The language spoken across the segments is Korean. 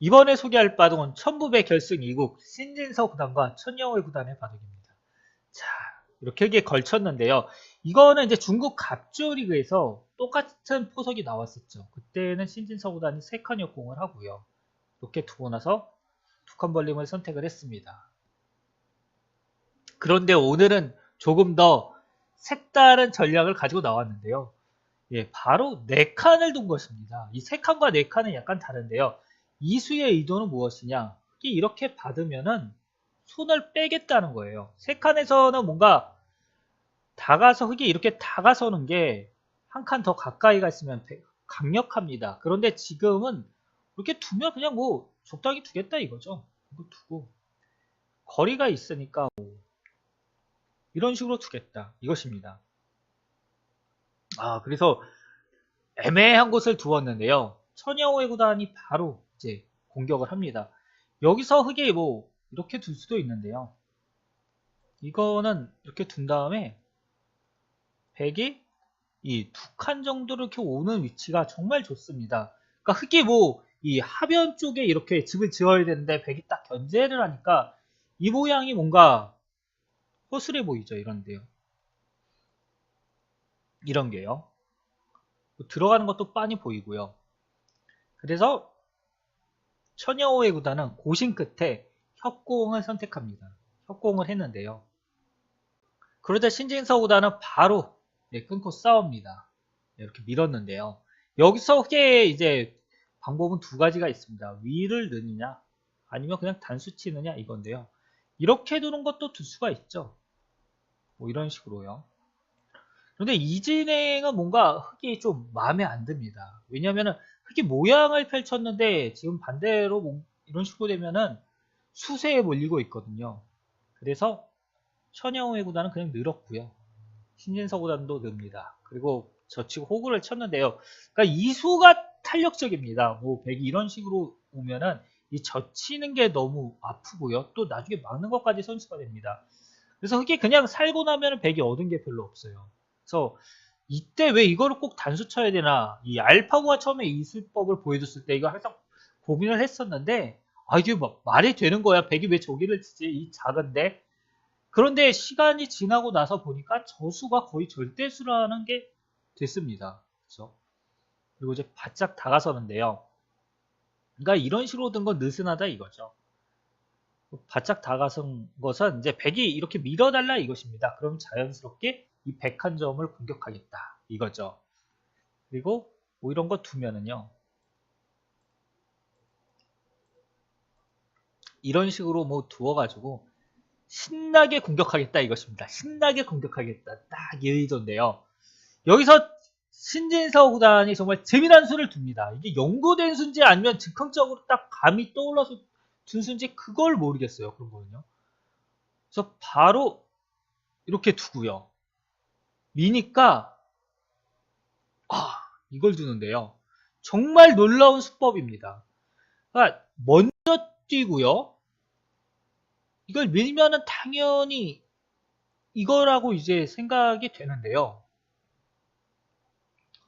이번에 소개할 바둑은 천부배 결승 2국 신진서 구단과 천여호의 구단의 바둑입니다. 자, 이렇게 걸쳤는데요. 이거는 이제 중국 갑조 리그에서 똑같은 포석이 나왔었죠. 그때는 신진서 구단이 3칸 역공을 하고요. 이렇게 두고 나서 두 칸 벌림을 선택을 했습니다. 그런데 오늘은 조금 더 색다른 전략을 가지고 나왔는데요. 예, 바로 4칸을 둔 것입니다. 이 3칸과 4칸은 약간 다른데요. 이수의 의도는 무엇이냐? 이렇게 받으면은 손을 빼겠다는 거예요. 3칸에서는 뭔가 다가서 흙이 이렇게 다가서는 게 한 칸 더 가까이 갔으면 강력합니다. 그런데 지금은 이렇게 두면 그냥 뭐 적당히 두겠다 이거죠. 이거 두고 거리가 있으니까 뭐 이런 식으로 두겠다 이것입니다. 아 그래서 애매한 곳을 두었는데요. 천여호의 구단이 바로 이제 공격을 합니다. 여기서 흙이 뭐 이렇게 둘 수도 있는데요. 이거는 이렇게 둔 다음에 백이 이 두 칸 정도로 이렇게 오는 위치가 정말 좋습니다. 그러니까 흙이 뭐 이 하변 쪽에 이렇게 집을 지어야 되는데 백이 딱 견제를 하니까 이 모양이 뭔가 허술해 보이죠. 이런데요. 이런 게요. 뭐 들어가는 것도 빤히 보이고요. 그래서 처녀호의 구단은 고심 끝에 협공을 선택합니다. 협공을 했는데요. 그러자 신진서 구단은 바로 네, 끊고 싸웁니다. 네, 이렇게 밀었는데요. 여기서 게 이제 방법은 두 가지가 있습니다. 위를 넣느냐 아니면 그냥 단수 치느냐 이건데요. 이렇게 두는 것도 둘 수가 있죠. 뭐 이런 식으로요. 그런데 이 진행은 뭔가 흙이 좀 마음에 안 듭니다. 왜냐하면 흙이 모양을 펼쳤는데 지금 반대로 뭐 이런 식으로 되면은 수세에 몰리고 있거든요. 그래서 천여우의 구단은 그냥 늘었고요. 신진서 구단도 늡니다. 그리고 저치고 호구를 쳤는데요. 그러니까 이수가 탄력적입니다. 뭐 백이 이런 식으로 오면은 이 젖히는 게 너무 아프고요. 또 나중에 막는 것까지 선수가 됩니다. 그래서 흙이 그냥 살고 나면 백이 얻은 게 별로 없어요. 그래서 이때 왜 이거를 꼭 단수 쳐야 되나? 이 알파고가 처음에 이수법을 보여줬을 때 이거 항상 고민을 했었는데 아 이게 뭐 말이 되는 거야. 백이 왜 저기를 치지? 이 작은데. 그런데 시간이 지나고 나서 보니까 저수가 거의 절대수라는 게 됐습니다. 그렇죠 그리고 이제 바짝 다가서는데요. 그러니까 이런 식으로 든건 느슨하다 이거죠. 바짝 다가선 것은 이제 백이 이렇게 밀어달라 이것입니다. 그럼 자연스럽게 이 101점을 공격하겠다 이거죠. 그리고 뭐 이런 거 두면은요. 이런 식으로 뭐 두어가지고 신나게 공격하겠다 이것입니다. 신나게 공격하겠다. 딱 이 의도인데요. 여기서 신진서 구단이 정말 재미난 수를 둡니다. 이게 연구된 수인지 아니면 즉흥적으로 딱 감이 떠올라서 둔 수인지 그걸 모르겠어요. 그런 거는요. 그래서 바로 이렇게 두고요. 미니까 아, 이걸 두는데요. 정말 놀라운 수법입니다. 그러니까 먼저 뛰고요. 이걸 밀면은 당연히 이거라고 이제 생각이 되는데요.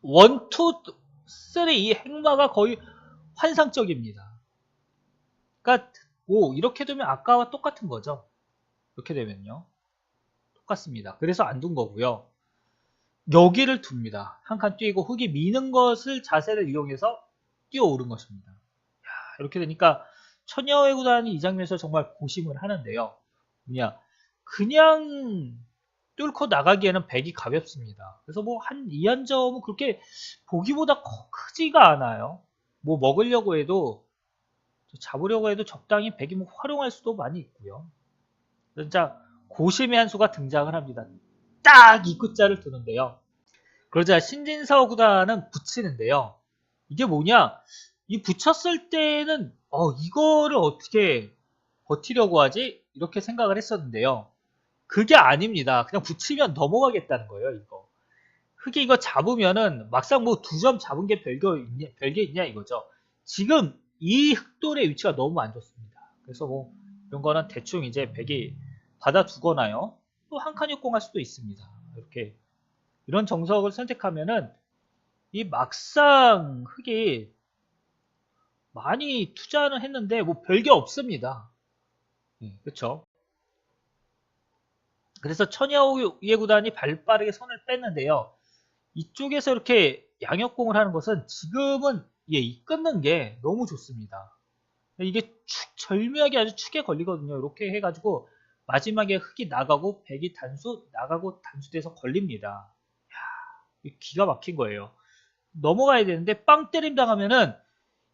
원, 투, 쓰리 이 행마가 거의 환상적입니다. 그러니까 오 이렇게 되면 아까와 똑같은 거죠. 이렇게 되면요. 똑같습니다. 그래서 안 둔 거고요. 여기를 둡니다. 한 칸 뛰고 흙이 미는 것을 자세를 이용해서 뛰어오른 것입니다. 야, 이렇게 되니까 천여의 구단이 이 장면에서 정말 고심을 하는데요. 뭐냐 그냥 뚫고 나가기에는 백이 가볍습니다. 그래서 뭐한 2한점은 그렇게 보기보다 크지가 않아요. 뭐 먹으려고 해도 잡으려고 해도 적당히 백이 뭐 활용할 수도 많이 있고요. 진짜 고심의 한 수가 등장을 합니다. 딱 입구자를 두는데요. 그러자 신진서 구단은 붙이는데요. 이게 뭐냐? 이 붙였을 때는 어 이거를 어떻게 버티려고 하지? 이렇게 생각을 했었는데요. 그게 아닙니다. 그냥 붙이면 넘어가겠다는 거예요, 이거. 흙이 이거 잡으면은 막상 뭐 두 점 잡은 게 별거 있냐, 별게 있냐 이거죠. 지금 이 흑돌의 위치가 너무 안 좋습니다. 그래서 뭐 이런 거는 대충 이제 백이 받아두거나요. 또 한칸 역공할 수도 있습니다. 이렇게 이런 정석을 선택하면은 이 막상 흙이 많이 투자는 했는데 뭐 별게 없습니다. 예, 그쵸? 그래서 천야우예 구단이 발빠르게 손을 뺐는데요. 이쪽에서 이렇게 양역공을 하는 것은 지금은 예, 이 끊는 게 너무 좋습니다. 이게 축, 절묘하게 아주 축에 걸리거든요. 이렇게 해가지고 마지막에 흙이 나가고 백이 단수 나가고 단수돼서 걸립니다. 이야, 기가 막힌 거예요. 넘어가야 되는데 빵 때림 당하면은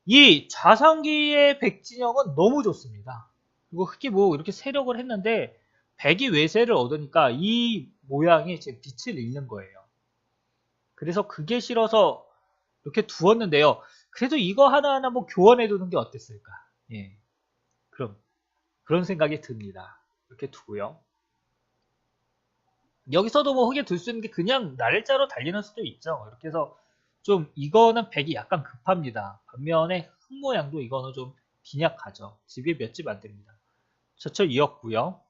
이 자상기의 백진영은 너무 좋습니다. 그리고 흙이 뭐 이렇게 세력을 했는데 백이 외세를 얻으니까 이 모양이 제 빛을 잃는 거예요. 그래서 그게 싫어서 이렇게 두었는데요. 그래도 이거 하나하나 뭐 교환해 두는 게 어땠을까? 예. 그럼 그런 생각이 듭니다. 이렇게 두고요. 여기서도 뭐 흙에 둘 수 있는 게 그냥 날짜로 달리는 수도 있죠. 이렇게 해서 좀 이거는 백이 약간 급합니다. 반면에 흙 모양도 이거는 좀 빈약하죠. 집에 몇 집 안 됩니다. 저철 이었고요.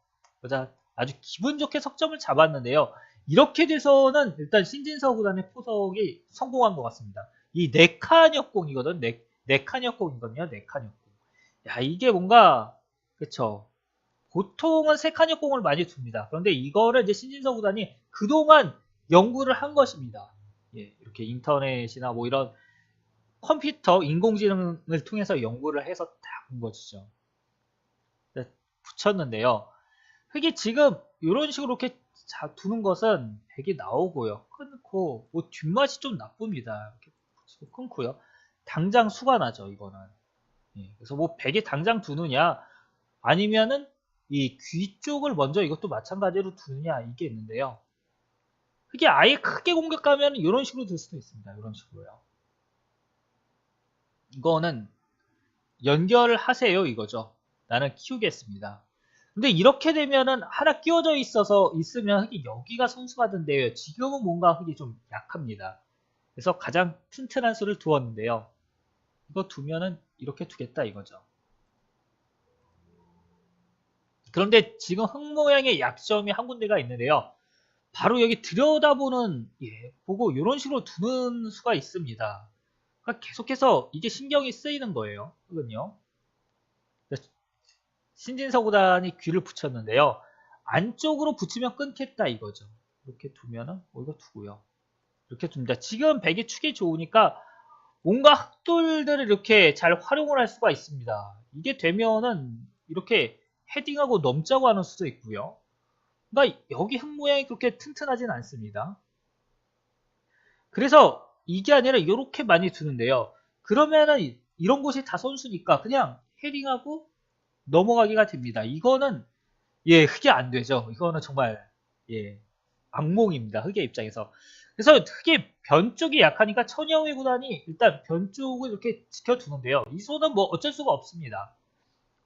그자 아주 기분 좋게 석점을 잡았는데요. 이렇게 돼서는 일단 신진서 구단의 포석이 성공한 것 같습니다. 이 네칸 역공이거든. 네, 네칸 역공이거든요. 네칸 역공. 야, 이게 뭔가, 그쵸. 보통은 세칸 역공을 많이 둡니다. 그런데 이거를 이제 신진서 구단이 그동안 연구를 한 것입니다. 예, 이렇게 인터넷이나 뭐 이런 컴퓨터, 인공지능을 통해서 연구를 해서 딱본 것이죠. 네, 붙였는데요. 흙이 지금 이런 식으로 이렇게 자, 두는 것은 백이 나오고요. 끊고, 뭐 뒷맛이 좀 나쁩니다. 이렇게 끊고요. 당장 수가 나죠, 이거는. 예, 그래서 뭐 백에 당장 두느냐, 아니면은 이 귀 쪽을 먼저 이것도 마찬가지로 두느냐, 이게 있는데요. 그게 아예 크게 공격하면 이런 식으로 들 수도 있습니다. 이런 식으로요. 이거는 연결을 하세요, 이거죠. 나는 키우겠습니다. 근데 이렇게 되면은 하나 끼워져 있어서 있으면 흙이 여기가 선수가된대요 지금은 뭔가 흙이 좀 약합니다. 그래서 가장 튼튼한 수를 두었는데요. 이거 두면은 이렇게 두겠다 이거죠. 그런데 지금 흙 모양의 약점이 한 군데가 있는데요. 바로 여기 들여다보는 예, 보고 이런 식으로 두는 수가 있습니다. 그러니까 계속해서 이게 신경이 쓰이는 거예요. 흙은요. 신진서 구단이 귀를 붙였는데요. 안쪽으로 붙이면 끊겠다 이거죠. 이렇게 두면은 뭐 이거 두고요. 이렇게 둡니다. 지금 백이 축이 좋으니까 뭔가 흑돌들을 이렇게 잘 활용을 할 수가 있습니다. 이게 되면은 이렇게 헤딩하고 넘자고 하는 수도 있고요. 그러니까 여기 흙 모양이 그렇게 튼튼하진 않습니다. 그래서 이게 아니라 이렇게 많이 두는데요. 그러면은 이런 곳이 다 선수니까 그냥 헤딩하고 넘어가기가 됩니다. 이거는 예 흙이 안 되죠. 이거는 정말 예 악몽입니다. 흙의 입장에서. 그래서 흙의 변 쪽이 약하니까 천여의 구단이 일단 변 쪽을 이렇게 지켜두는데요. 이 손은 뭐 어쩔 수가 없습니다.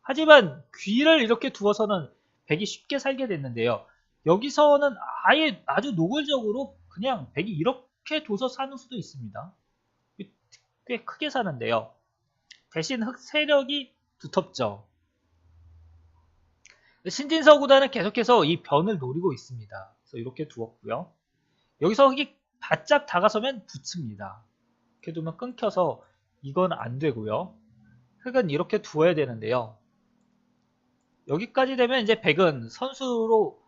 하지만 귀를 이렇게 두어서는 백이 쉽게 살게 됐는데요. 여기서는 아예 아주 노골적으로 그냥 백이 이렇게 둬서 사는 수도 있습니다. 꽤 크게 사는데요. 대신 흙 세력이 두텁죠. 신진서 구단은 계속해서 이 변을 노리고 있습니다. 그래서 이렇게 두었고요. 여기서 흙이 바짝 다가서면 붙입니다. 이렇게 두면 끊겨서 이건 안 되고요. 흙은 이렇게 두어야 되는데요. 여기까지 되면 이제 백은 선수로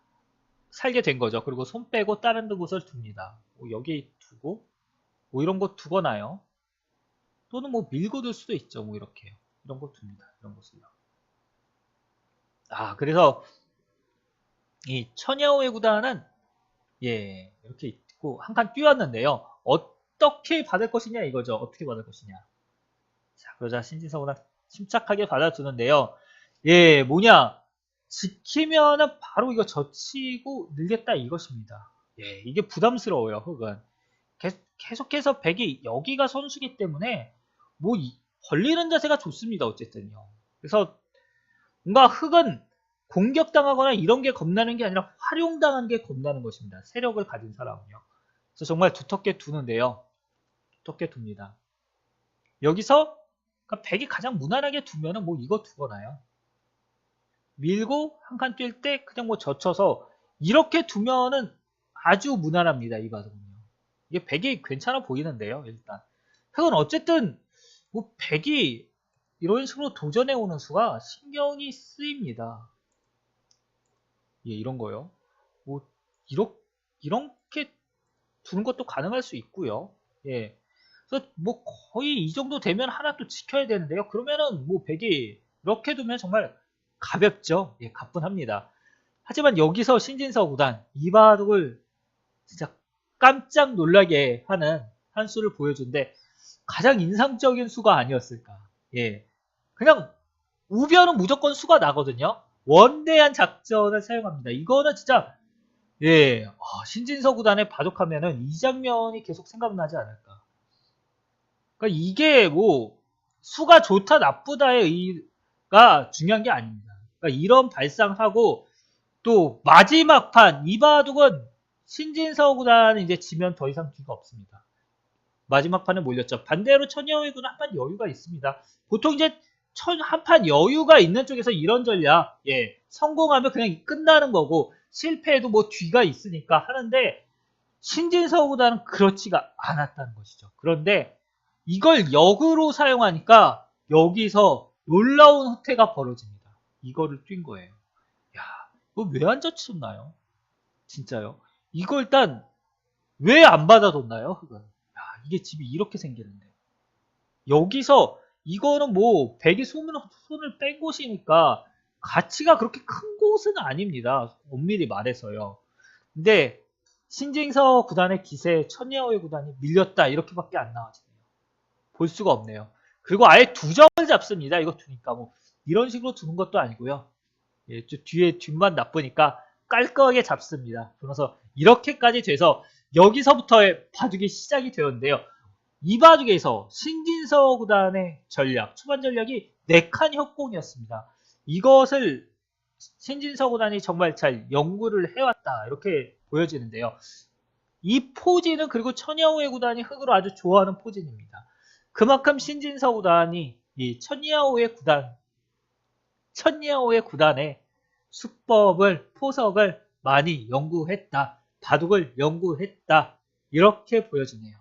살게 된 거죠. 그리고 손 빼고 다른 곳을 둡니다. 뭐 여기 두고 뭐 이런 거 두거나요. 또는 뭐 밀고 둘 수도 있죠. 뭐 이렇게 이런 거 둡니다. 이런 것을요. 아, 그래서 이 처녀의 구단은 예, 이렇게 있고 한 칸 뛰었는데요. 어떻게 받을 것이냐 이거죠. 어떻게 받을 것이냐. 자, 그러자 신진서구단 침착하게 받아주는데요. 예, 뭐냐? 지키면은 바로 이거 젖히고 늘겠다 이것입니다. 예, 이게 부담스러워요, 흙은. 계속해서 백이 여기가 선수기 때문에 뭐 벌리는 자세가 좋습니다, 어쨌든요. 그래서 뭔가 흙은 공격당하거나 이런 게 겁나는 게 아니라 활용당한 게 겁나는 것입니다. 세력을 가진 사람은요. 그래서 정말 두텁게 두는데요. 두텁게 둡니다. 여기서 그러니까 백이 가장 무난하게 두면은 뭐 이거 두거나요. 밀고 한 칸 뛸 때 그냥 뭐 젖혀서 이렇게 두면은 아주 무난합니다. 이 바둑은요. 이게 백이 괜찮아 보이는데요. 일단 흙은 어쨌든 뭐 백이 이런 식으로 도전해 오는 수가 신경이 쓰입니다. 예, 이런 거요. 뭐 이렇게 이렇게 두는 것도 가능할 수 있고요. 예. 그래서 뭐 거의 이 정도 되면 하나 또 지켜야 되는데요. 그러면은 뭐 백이 이렇게 두면 정말 가볍죠. 예, 가뿐합니다. 하지만 여기서 신진서 구단 이바둑을 진짜 깜짝 놀라게 하는 한 수를 보여준데 가장 인상적인 수가 아니었을까. 예. 그냥 우변은 무조건 수가 나거든요. 원대한 작전을 사용합니다. 이거는 진짜 예, 아, 신진서 구단의 바둑하면은 이 장면이 계속 생각나지 않을까. 그러니까 이게 뭐 수가 좋다 나쁘다의 의가 중요한 게 아닙니다. 그러니까 이런 발상하고 또 마지막 판 이바둑은 신진서 구단은 이제 지면 더 이상 뒤가 없습니다. 마지막 판에 몰렸죠. 반대로 천여의 군은 한 판 여유가 있습니다. 보통 이제 한 판 여유가 있는 쪽에서 이런 전략, 예, 성공하면 그냥 끝나는 거고 실패해도 뭐 뒤가 있으니까 하는데 신진서 구단은 그렇지가 않았다는 것이죠. 그런데 이걸 역으로 사용하니까 여기서 놀라운 후퇴가 벌어집니다. 이거를 뛴 거예요. 야, 이거 왜안 젖혔나요? 진짜요? 이거 일단 왜 안 받아뒀나요? 흑은. 야, 이게 집이 이렇게 생기는데. 여기서 이거는 뭐 백이 손을, 손을 뺀 곳이니까 가치가 그렇게 큰 곳은 아닙니다. 엄밀히 말해서요. 근데 신징서 구단의 기세에 천예호의 구단이 밀렸다 이렇게밖에 안 나와지네요. 볼 수가 없네요. 그리고 아예 두 점을 잡습니다. 이거 두니까 뭐 이런 식으로 두는 것도 아니고요. 예, 뒤에 뒷만 나쁘니까 깔끔하게 잡습니다. 그래서 이렇게까지 돼서 여기서부터의 바둑이 시작이 되었는데요. 이 바둑에서 신진서 구단의 전략, 초반 전략이 4칸 협공이었습니다. 이것을 신진서 구단이 정말 잘 연구를 해왔다 이렇게 보여지는데요. 이 포진은 그리고 천야오의 구단이 흑으로 아주 좋아하는 포진입니다. 그만큼 신진서 구단이 이 천야오의 구단, 천야오의 구단의 수법을 포석을 많이 연구했다, 바둑을 연구했다 이렇게 보여지네요.